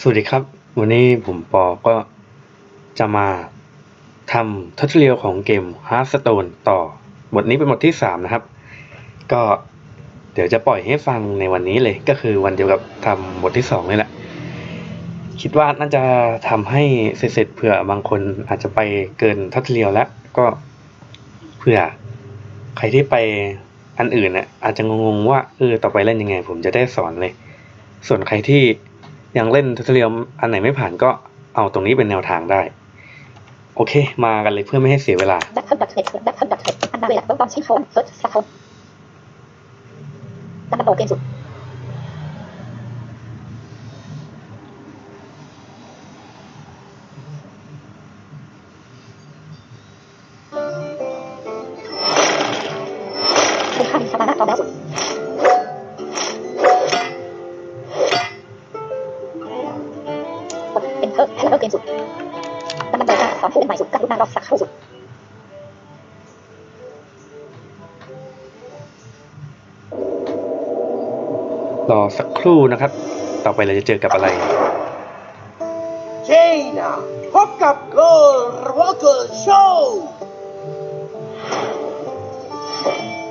สวัสดีครับ วันนี้ผมปอก็จะมาทำทัตเรียลของเกม Hearthstone ต่อบทนี้เป็นบทที่ 3 นะครับ ก็เดี๋ยวจะปล่อยให้ฟังในวันนี้เลยก็คือวันเดียวกับทำบทที่ 2 นี่แหละ คิดว่าน่าจะทำให้เสร็จเผื่อบางคนอาจจะไปเกินทัตเรียลแล้วก็เผื่อใครที่ไปอันอื่นเนี่ยอาจจะงงๆว่าเออต่อไปเล่นยังไง ผมจะได้สอนเลย ส่วนใครที่ ยังเล่นทัตเรียมอันไหนไม่ผ่านก็เอาตรงนี้เป็นแนวทางได้ โอเค มากันเลยเพื่อไม่ให้เสียเวลาดับเบิลดับเน็ตดับ ลโบการสอนผู้เล่นใหม่สุดกรุณารอสักครู่สุดรอสักครู่นะครับ ต่อไปเราจะเจอกับอะไร เจน่าพบกับเกิร์ลวอเกอร์โชว์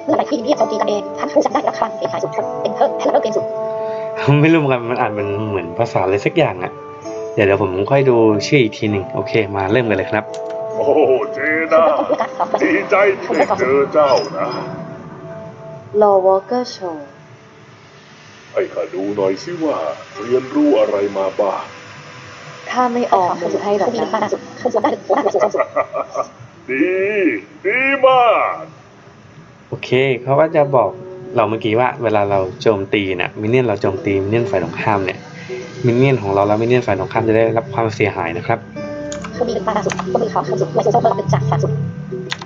เมื่อไหร่ที่เรียกโจมตีกันเองท่านผู้ชนะได้ราคาเสียหายสุดเป็นเพิ่มให้แล้วเกมสุด ไม่รู้เหมือนกันมันอ่านเป็นเหมือนภาษาอะไรสักอย่างอะ เดี๋ยวเดี๋ยวผมค่อยดูชื่ออีกทีหนึ่งโอเค มาเริ่มกันเลยครับ โอ้เจน่าผู้การสองดีใจที่ได้เจอเจ้านะ Law Walker Show ให้ข้าดูหน่อยสิว่าเรียนรู้อะไรมาบ้างถ้าไม่ออกมือให้หรอกผู้มีนะราคาสุดขึ้นสุดได้ถึงหัวหน้าสุดสุดดีดีมากโอเคเขาก็จะบอกเราเมื่อกี้ว่าเวลาเราโจมตีเนี่ยมินเนี่ยนเราโจมตีมินเนี่ยนฝ่ายตรงข้ามเนี่ย มินเนี่ยนของเราแล้วมินเนี่ยนฝ่ายตรงข้ามจะได้รับความเสียหายนะครับผู้มีราคาสุดผู้มีของขึ้นสุดไวโซโซ่เพิ่มเป็นจากสามสุด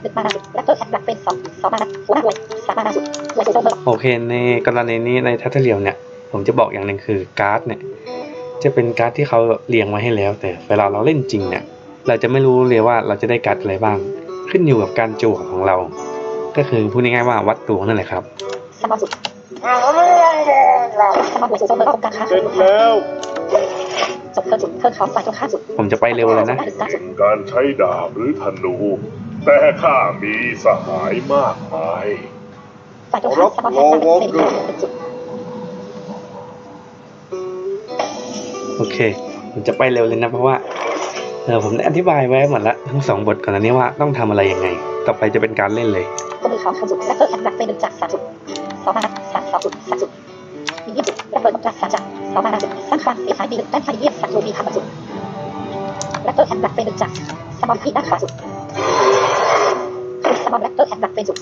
ดึกมาสุดและเพิ่มแอดดักเป็นสองสองมานะหัวหน้าวยสามมาสุดไวโซโซ่เพิ่มโอเคในกรณีนี้ในทัตเทเรียลเนี่ย ผมจะบอกอย่างหนึ่งคือการ์ดเนี่ยจะเป็นการ์ดที่เขาเรียงไว้ให้แล้ว แต่เวลาเราเล่นจริงเนี่ยเราจะไม่รู้เลยว่าเราจะได้การ์ดอะไรบ้าง ขึ้นอยู่กับการจั่วของเรา ก็คือพูดง่ายๆว่าวัดดวงนั่นแหละครับสมอลสุด สมอลไวโซโซ่เพิ่มต้องการค้าเสร็จแล้วจบเพิ่มสุดเพิ่มของฝ่ายตรงข้ามสุดผมจะไปเร็วเลยนะเป็นการใช้ดาบหรือธนู แต่ข้ามีสหายมากมาย ฝ่ายตรงข้ามสมอลแอดดักเป็นเป็นจุดโอเค ผมจะไปเร็วเลยนะเพราะว่าเออผมได้อธิบายไว้หมดละทั้งสองบทก่อนอันนี้ว่าต้องทำอะไรยังไง ต่อไปจะเป็นการเล่นเลย ผู้มีของขึ้นสุดและเพิ่มแอดดักเป็นจากสามสุดสองมานะสามสองสุดสามสุดมียี่สิบและเพิ่มจากสามจากสองมานะสุดสร้างความเสียหายมีหนึ่งด้านไฟเยี่ยมสักโจมีทำสุดและเพิ่มแอดดักเป็นจากสมอลที่ด้านขวาสุดสมอลและเพิ่มแอดดักเป็นสุด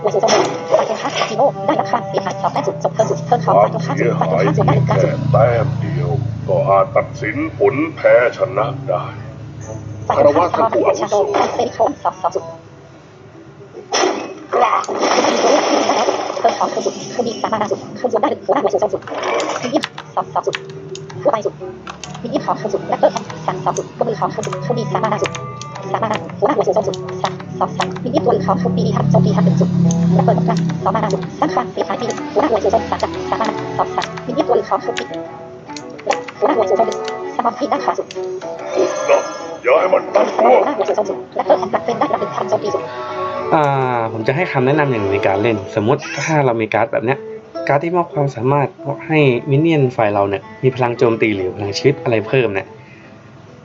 ไวโซโซเมฝ่ายตรงข้ามจิโน่ได้ราคาเสียหายสองแต้มสุดจบเพิ่มสุดเพิ่มคของวาฝ่ายมตรงข้ามเสีสุดยฝ่ายตรงหายข้ามสุดได้มีหนึ่งเก้าแค่สุดแต้มเดียวก็อาจตัดสินผลแพ้ชนะได้ฝ่ายตรงข้ามสมอลและชาโดได้เซนิโคมส องสองสุดเพิ่มของขึ้นสุดขึ้นดีสามมาสุดขึ้นสุดได้ถึงหัวหน้าไวโซโซสุดมียี่งสองสองสุดหัวไปสุดมียี่ของขึ้นสุดและเพิ่มสามสองสุดก็มือของขึ้นสุดขึ้นดีสามมาสุดสามมาหัวหน้าไวโซโซสุดสามสองสามมียี่ตัวของขึ้นดีทับจมตีทับหนึ่งสุดและเปิดกับสองมาสุดสางความเสียหายปีหัวหน้าไวโซโซสามจากสามมาสองสามมียี่ตัวของขึ้นดีและหัวหน้าไวโซโซสมองที่ด้านขาสุดอย่าให้มันตั้งหัตัวหน้าไวโซโซสุดและเพิ่มแอดดักเป็นได้ระดับทับโจมตีสุดอ่า ผมจะให้คำแนะนำอย่างหนึ่งในการเล่น สมมติถ้าเรามีการ์ดแบบเนี้ยการ์ดที่มอบความสามารถให้มินเนี่ยนฝ่ายเราเนี่ยมีพลังโจมตีหรือพลังชีวิตอะไรเพิ่มเนี่ย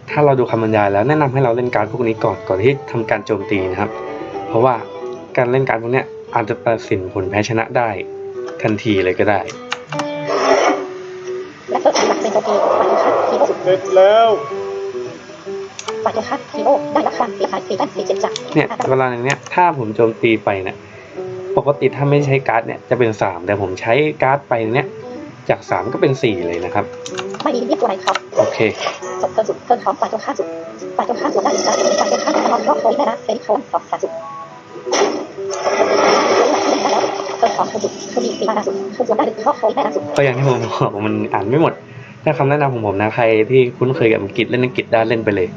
ถ้าเราดูคำบรรยายแล้วแนะนำให้เราเล่นการ์ดพวกนี้ก่อนก่อนที่ทำการโจมตีนะครับ เพราะว่าการเล่นการ์ดพวกเนี้ยอาจจะตัดสินผลแพ้ชนะได้ทันทีเลยก็ได้และเพิ่มแอดดักเป็นโจมตีฝ่ายตรงข้ามฮีโร่สุดเสร็จแล้ว ฝ่ายตรงข้ามฮีโร่ได้รับความเสียหายสี่แต้มสี่เจ็ดจากเนี่ยเวลาอย่างเนี้ยถ้าผมโจมตีไปเนี่ยปกติถ้าไม่ใช้การ์ดเนี่ยจะเป็นสามแต่ผมใช้การ์ดไปเนี่ยจากสามก็เป็นสี่เลยนะครับ ไม่มีเรียกตัวไหนเขาโอเคจบเพิ่มสุดเพิ่มของฝ่ายตรงข้ามสุดฝ่ายตรงข้ามสุดได้อีกการฝ่ายตรงข้ามสมองรอบโอยได้นะเซนิโคมสองสามสุดเพิ่มของขึ้นสุดขึ้นดีสี่มาสุดขึ้นสุดได้ถึงรอบโอยได้นะสุดก็อย่างที่ผมบอกมันอ่านไม่หมด ถ้าคำแนะนำของผมนะใครที่คุ้นเคยกับอังกฤษเล่นอังกฤษได้เล่นไปเลย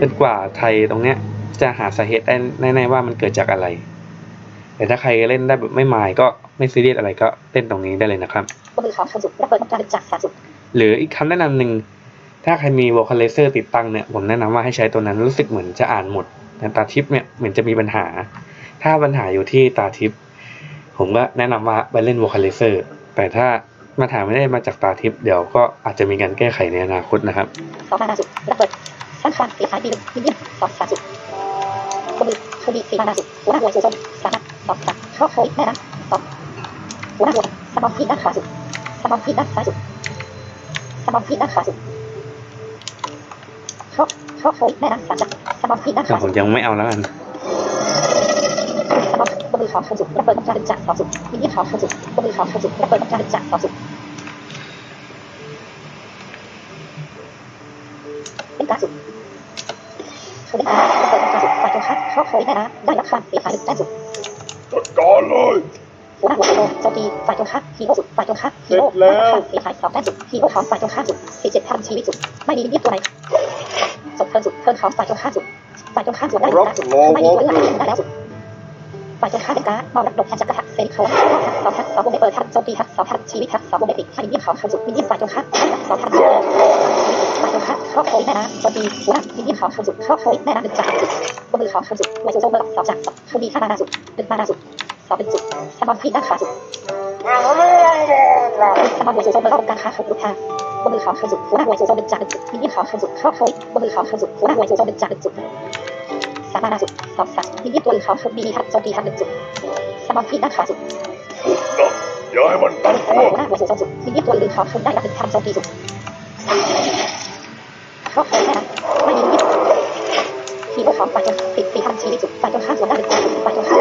จนกว่าไทยตรงเนี้ยจะหาสาเหตุได้แน่ๆว่ามันเกิดจากอะไร แต่ถ้าใครเล่นได้แบบไม่หมายก็ไม่ซีเรียสอะไรก็เล่นตรงนี้ได้เลยนะครับบนมือเขาเข้าสู่ระเบิดป้องกันจากสามสุดหรืออีกคำแนะนำหนึ่งถ้าใครมี vocalizer ติดตั้งเนี่ยผมแนะนำว่าให้ใช้ตัวนั้นรู้สึกเหมือนจะอ่านหมดแต่ตาทิปเนี่ยเหมือนจะมีปัญหา ถ้าปัญหาอยู่ที่ตาทิป ผมก็แนะนำว่าไปเล่น vocalizer แต่ถ้า มาถามไม่ได้มาจากตาทิปเดี๋ยวก็อาจจะมีการแก้ไขในอนาคตนะครับสองมาสุดระเบิดสั้นควันสีขายปีหนึ่งมิลลิมสองสามสุดบนมือเขาดีสี่มาสุดหัวหน้าหัวสูงสามสองสามเข้าโค้ยแม่นะสองหัวหน้าหัวสมองพีด้านขวาสุดสมองพีด้านซ้ายสุดสมองพีด้านขวาสุดเข้าเข้าโค้ยแม่นะสามจักสมองพีด้านขวาผสุมยังไม่เอาแล้วกัน องบนมือเขาเข้าสุดระเบิดป้องกันจากสองสุดมิลลิมเขาเข้าสุดบนมือเขาเข้าสุดระเบิดป้องกันจากสองสุดเป็นการสุดเขาได้ระเบิดกันสุดฝ่ายตรงข้ามเขาโค้ยแม่นะได้รับความเสียหายด้สุดจัดการเลยหัวหน้าหัวโลโจมตีฝ่ายตรงข้ามฮีโร่สุดฝ่ายตรงข้ามฮีโร่ได้รับความเสียหายสองแต้สุดฮีโร่ของฝ่ายตรงข้ามสุดสี่เจ็ดพันชีวิตสุด ไม่มีเรียกตัวไหนจบเทิร์นสุดเทิร์นของฝ่ายตรงข้ามสุดฝ่ายตรงข้ามสุดได้การสุดไม่มีตัวเลือกได้แล้วสุด ฝ่ายตรงข้ามเป็นการมองรับดกแทนจักรพรรดิเซนิโคสองทักสองวงเปิดทักโจมตีทักสองทักชีวิตทักสองวงเปิดให้เรียกของข้ามสุดมีเรียกฝ่ายตรงข้ามสองทักชีวิตฝ่ายตรงข้ามเข้าโค้ยแม่น้ำโจมตีหัวหน้ามีเรียกของข้ามสุดเข้าโค้ยแม่น้ำหนึ่งจากสุดบนมือของข้ามสุดไวโซโซเบอร์สองจากเขาดีข้ามานาสุดหนึ่งมานาสุดสองเป็นจุดสมองพีด้านขาสุดสมาร์ทวายโซโซเป็นรอบการค้าของลูกค้าบนมือขาวขั้นสุดหัวหน้าวายโซโซเป็นจากหนึ่งจุดมินิขาวขั้นสุดเข้าโค้ยบนมือขาวขั้นสุดหัวหน้าวายโซโซเป็นจากหนึ่งจุด สามารถสุดสองสามมินิตัวหรือขาวขั้นมีทับโจมตีทับหนึ่งจุดสมาร์ทพีด้านขวาสุดอย่าให้มันตอตั้นงนี้สตัวมาร์ทวายโซโซสุดมินิตัวหรือขาวขั้นได้รับหนึ่งทับโจมตีสุดเขาโค้ยแม่นะไม่มีมินิทีโอของฝ่ายตรงติดสี่พันชีวิตสุดฝ่ายตรงข้ามส่วนได้หนึ่งจุดฝ่ายตรงข้าม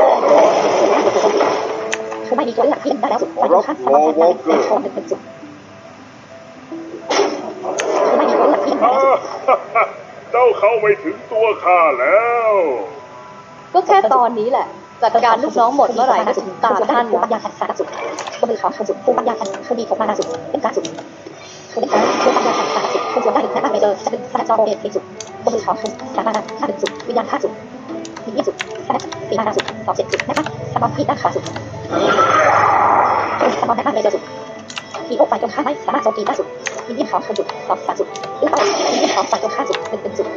คือไม่มีตัวเลือกที่ได้แล้วสุดฝ่ายตรงข้ามสมาร์ทได้หนึ่งจุดคือไม่มีตัวเลือกที่ได้แล้วสุดเจ้าเข้าไม่ถึง ข้าแล้ว ก็แค่ตอนนี้แหละ จัดการลูกน้องหมดเมื่อไหร่ก็ถึงตาท่านผู้ปันะญญาขันสารสุดก็มือขอขันสุดผู้ปัญญาขันคือมีผมมานาสุดเป็นการสุดคือเป็นการผู้ปัญญาขันสารสุดคือส่วนได้และไม่เจอจะเป็นสารจอเอทีสุดก็มือขอขันสารมานาห้าสุดวิญญาณห้าสุดมีเยี่ยสุดสารสีมานาสุดสองเจ็ดสุดนะคะสมองพีด้านขาสุดสมองด้านไม่เจอสุด ทีโอไปตรงข้ามไม่สามารถโจมตีได้สุดมีเยี่ยขอขันสุดสองสามสุดหรือเปล่ามีเยี่ยขอไปตรงข้ามสุดเป็นเป็นสุด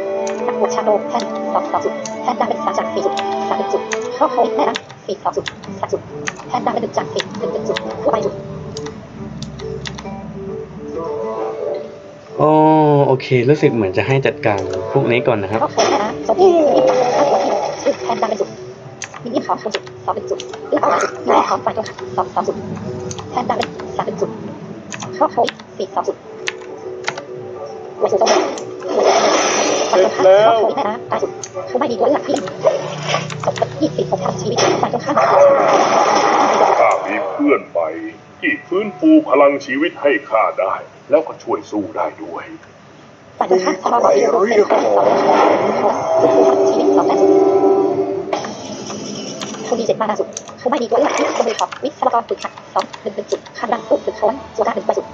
นักบวชชาโลแทนสองสองสุดแทนด้เป็นสามจากสี่สุดสามเป็นสุดเข้าโค้งแม่นะสี่สองจุดสามจุดแทนดาเป็นหนึ่งจากสี่หนึ่งเป็นจุดผู้ไปจุดโอ้โอเครู้สึกเหมือนจะให้จัดการพวกนี้ก่อนนะครับข้าโค้งแม่นะโจมตีมีสามห้าวที่ชื่อแทนดาเป็นจุดมียี่ขอเป็นจุดสองเป็นจุดเลือกเอาจุดมียี่ขอไปตัวสองสองจุดแทนดาเป็นสามเป็นจุด เข้าโค้งสี่สองจุดไว้สุดตรงนี้เสร็จแล้วเขาโค้งแม่นะตายจุดคือไม่มีตัวเลือกที่สมกับยี่สิบของทางชีวิตไปตรงข้ามข้ามีเพื่อนใหม่ที่ฟื้นฟูพลังชีวิตให้ข้าได้ แล้วก็ช่วยสู้ได้ด้วยไปตรงข้ามสมองสีเหลืองเป็นของสองคือผู้ทำชีวิตสองแม่จุดคือมีเจ็ดมานาสุด คือไม่มีตัวเลือกที่จะมีขอบวิศวกรฝึกหัดสองหนึ่งเป็นจุดข้ามดังปุ๊บฝึกโค้นส่วนด้านหนึ่งไปจุด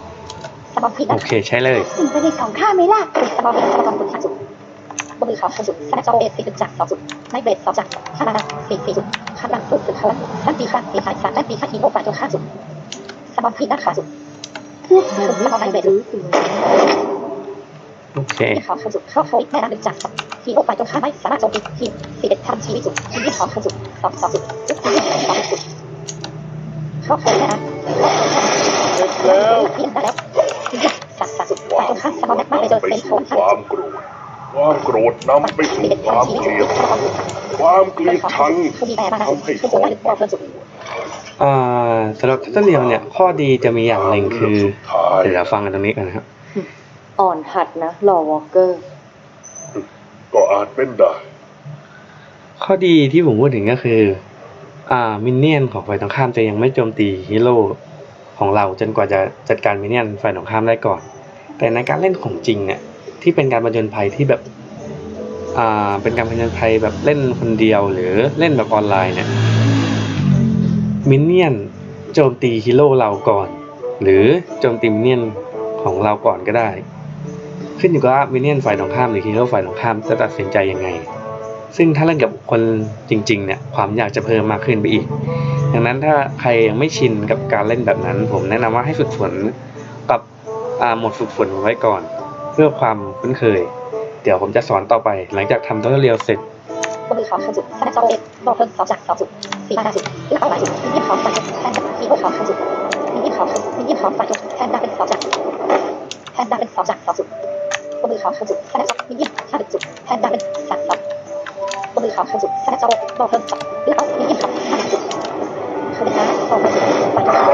สมองพีดโอเคใช้เลยสิ่งประดิษฐ์ของข้าไม่ล่ะสมองวิศวกรฝึกหัดจุดบนมือขอขั้นจุดสแนปจอเอสี่จุดจากสองจุดไม่เบรดสองจากข้ามมานาสี่สี่จุดข้ามดังปุ๊บฝึกโค้นด้านปีข้างปีขายสามด้านปีข้าทีโอฝ่ายตรงข้ามจุดสมองพีด้านขาจุดพวกมันไม่เคยรู้ตัวโอเคขอขั้นจุดเข้าโค้งแม่น้ำหนึ่งจากสองทีโอฝ่าตรงข้ามไม่สามารถโจมตีทีสี่เด็ดทำชีวิตจุดทีมที่ขอขั้นจุดสองสองสองจุด เข้าโค้งแม่น้ำเสร็จแล้วเพียงได้แล้วสัตว์สัตว์สุดฝ่ายตรงข้ามสมองแม็กมานำไปเจอไปเป็นโคสู่นคท่านวามโกรธความโกรธนำไปสู่ความเกลียดชังความเกลียดชังคือมีแต่มานะทำให้คือสส่อวนงได้บอกเพิ่มสุดอ่าสำหรับทัตเตอร์เรียวเนี่ย ข้อดีจะมีอย่างหนึ่งคือสุดท้ายเดี๋ยวเราฟังกันตรงนี้กันนะครับ อ่อนหัดนะลอวอลเกอร์ ก็อาจเป็นได้ ข้อดีที่ผมพูดถึงก็คืออ่า มินเนี่ยนของฝ่ายตรงข้ามจะยังไม่โจมตีฮีโร่ของเราจนกว่าจะจัดการมินเนี่ยนฝ่ายตรงข้ามได้ก่อน แต่ในการเล่นของจริงเนี่ยที่เป็นการผจญภัยที่แบบอ่าเป็นการผจญภัยแบบเล่นคนเดียวหรือเล่นแบบออนไลน์เนี่ยมินเนี่ยนโจมตีฮีโร่เราก่อน หรือโจมตีมินเนี่ยนของเราก่อนก็ได้ ขึ้นอยู่กับว่ามินเนี่ยนฝ่ายตรงข้ามหรือฮีโร่ฝ่ายตรงข้ามจะตัดสินใจยังไง ซึ่งถ้าเล่นกับคนจริงๆเนี่ยความอยากจะเพิ่มมากขึ้นไปอีก ดังนั้นถ้าใครยังไม่ชินกับการเล่นแบบนั้น ผมแนะนำว่าให้ฝึกฝนกับอาหมดฝึกฝนไว้ก่อน เพื่อความคุ้นเคย เดี๋ยวผมจะสอนต่อไป หลังจากทำทัวเรียลเสร็จบนมือขอขั้นสุดแสดงจอเอ็กบอกเพิ่มสองจากสองสุดสี่ห้าสุดเลือกเอาหลายสุดมียี่ขอไฟแทนมีหกขอขั้นสุดมียี่ขอมียี่ขอไฟแทนได้เป็นสองจากแทนได้เป็นสองจากสองสุดบนมือขอขั้นสุดแสดงจอมียี่ห้าสุดแทนได้เป็นสามสอง มือขอขั้นสุดแสดงจอบอกเพิ่มสองเลือกเอามียี่ขอห้าสุดคือเป็นการบอกเพิ่มสุดไฟตรงข้าม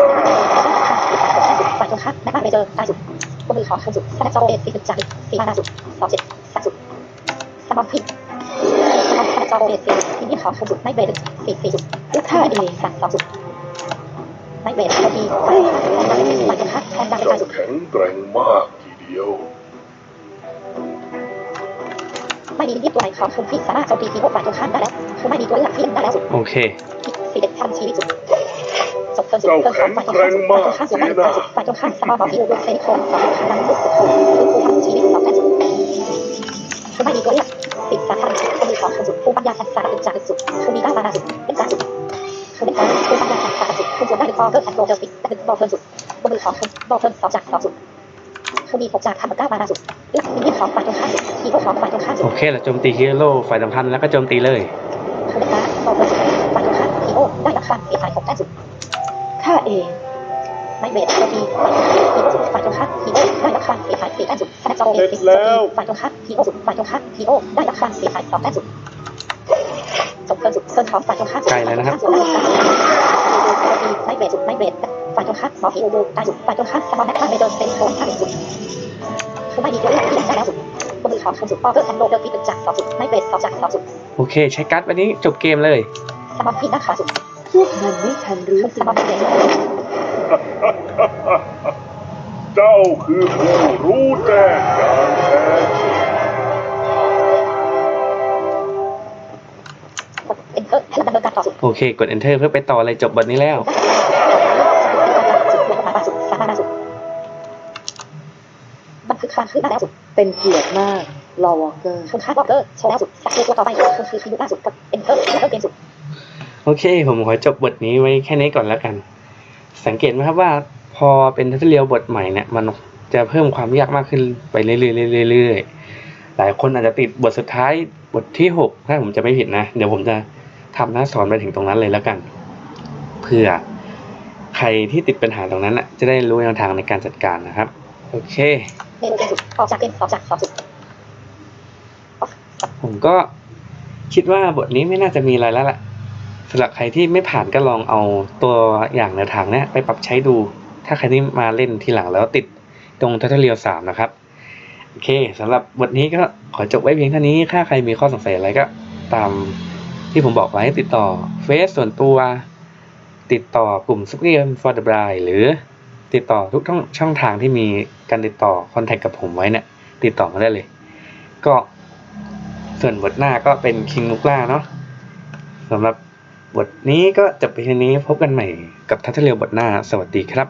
ไฟตรงข้ามแม่บ้านไปเจอได้สุดบนมือขอขั้นสุดสดงจอเอ็กสี่สิบจากสี่ห้าสุดสองเจ็ดสามสุดสมองผิดทำจอเอซีที่นี่ขอขจุดไม่เบรดสี่สี่จุดลูกค้าเอสามสองจุดไม่เบรดพอดีไปไปกันค่ะแทนดังไปเจ้าจุดแข็งแกร่งมากทีเดียว ไม่มีที่ตัวไหนขอคืนที่สามารถโจมตีทีโอฝ่ายตรงข้ามได้แล้วคือไม่มีตัวหลักที่ได้แล้วสุดโอเคสี่เด็ดทำชีวิตจุดจบเพิ่มสุดเพิ่มของฝ่ายตรงข้ามฝ่ายตรงข้ามส่วนได้จุดฝ่ายตรงข้ามสมองบอกที่ดูเซนิโคสองขาดังสุดสุดคือผู้ทำชีวิตสองได้จุดคือไม่มีตัวเลือกสิบสามพันคือมีของจุดผู้ปัญญาแสนสารจุดจากจุดคือมีด้านมาจุดเป็นการจุดคือเป็นการคือปัญญาสามสุดคือส่วนได้หนึ่งบอลเพิ่มแอนโรเดอร์ฟิกได้หนึ่งบอลเพิ่มสุดบนมือของคือบอลเพิ่มสองจากสองสุด คือมีหกจากทำเก้ามาสุดเลือกมียี่ของฝ่ายตรงข้ามสุดมีหกของฝ่ายตรงข้ามสุดโอเคเราโจมตีฮีโร่ฝ่ายสำคัญแล้วก็โจมตีเลยคือเป็นการบอลเพิ่มสุดฝ่ายตรงข้ามทีโอได้ราคาเสียหายหกแต้มสุดค่าเองไม่เบรดโจมตีฝ่ายตรงข้ามทีโอสุดฝ่ายตรงข้ามทีโอได้ราคาเสียหายสี่แต้มสุดคะแนนจอเอสิฝ่ายตรงข้ามทีโอสุดฝ่ายตรงข้ามทีโอได้ราคาเสียหายสองแต้มสุดจบเพิ่มสุดเพิ่มของฝ่ายตรงข้ามสุดไกลแล้วนะครับส่วนได้ราคาไม่เบรดสุดไม่เบรด ฝ่ายตรงข้ามหมอผีอูดูได้สุดฝ่ายตรงข้ามสมองแม็กซ์เบเดอร์เซนโคนห้าสุดคือไม่มีตัวเลือกที่ได้แล้วสุดบนมือของคันสุดออเดอร์แอนโรเดอร์ฟีดจากสองสุดไม่เบรดสองจากสองสุดโอเค ใช้การ์ดวันนี้จบเกมเลยสมองพีหน้าขาสุดพวกมันไม่ทันรู้คือสสิมองเบรดเจ้าคือผู้รู้แจ้งอย่างแท้จริงกดเอ็นเตอร์ให้ดำเนินการต่อสุดโอเค กด enter เพื่อไปต่อเลยจบบทนี้แล้ว สุดสามารถสุดบันทึกความคืบหน้าแล้วสุดเป็นเกียรติมากลอวอเกอร์คือคาวอลเกอร์โชว์แล้วสุดสักตัวต่อไปคือคือคือล่าสุดกับเอ็นเตอร์แล้วก็เกมสุดโอเค ผมขอจบบทนี้ไว้แค่นี้ก่อนแล้วกัน สังเกตไหมครับว่าพอเป็นทัศเรียวบทใหม่เนี่ยมันจะเพิ่มความยากมากขึ้นไปเรื่อยๆเรื่อยๆหลายคนอาจจะติดบทสุดท้ายบทที่หกถ้าผมจะไม่ผิดนะ เดี๋ยวผมจะทำหน้าสอนไปถึงตรงนั้นเลยแล้วกัน เพื่อ ใครที่ติดปัญหาตรงนั้นน่ะจะได้รู้แนวทางในการจัดการนะครับ โอเคเมนูเกมสุดออกจากเกมออกจากสองสุดผมก็คิดว่าบทนี้ไม่น่าจะมีอะไรแล้วล่ะสำหรับใครที่ไม่ผ่านก็ลองเอาตัวอย่างแนวทางเนี้ยไปปรับใช้ดู ถ้าใครที่มาเล่นทีหลังแล้วติดตรงทัตเรียลสามนะครับโอเคสำหรับบทนี้ก็ขอจบไว้เพียงเท่านี้ถ้าใครมีข้อสงสัยอะไรก็ ตามที่ผมบอกไว้ติดต่อเฟซส่วนตัว ติดต่อกลุ่ม s u p e r for the Bride หรือติดต่อทุกช่องทางที่มีการติดต่อคอนแทคกับผมไว้เนี่ยติดต่อมาได้เลย ก็ส่วนบทหน้าก็เป็นคิงลูกล่าเนาะสำหรับบทนี้ก็จบไปที่นี้พบกันใหม่กับทัทเรียวบทหน้าสวัสดีครับ